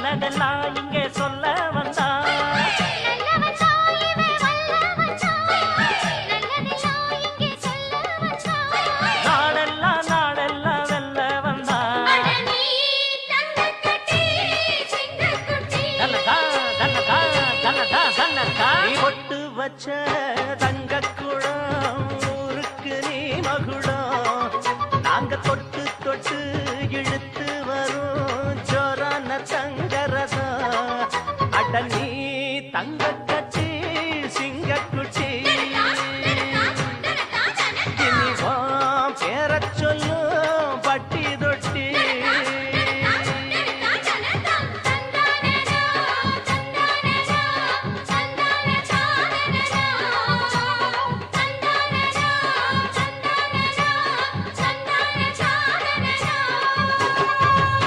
சொன்னதெல்லாம் இங்கே சொல்ல வந்தா. நாடெல்லாம் நாடெல்லாம் வெல்ல வந்தா. தன்னதா தன்னதா தன்னதா தன்னதா ஒட்டு வச்ச தங்க குழ 啊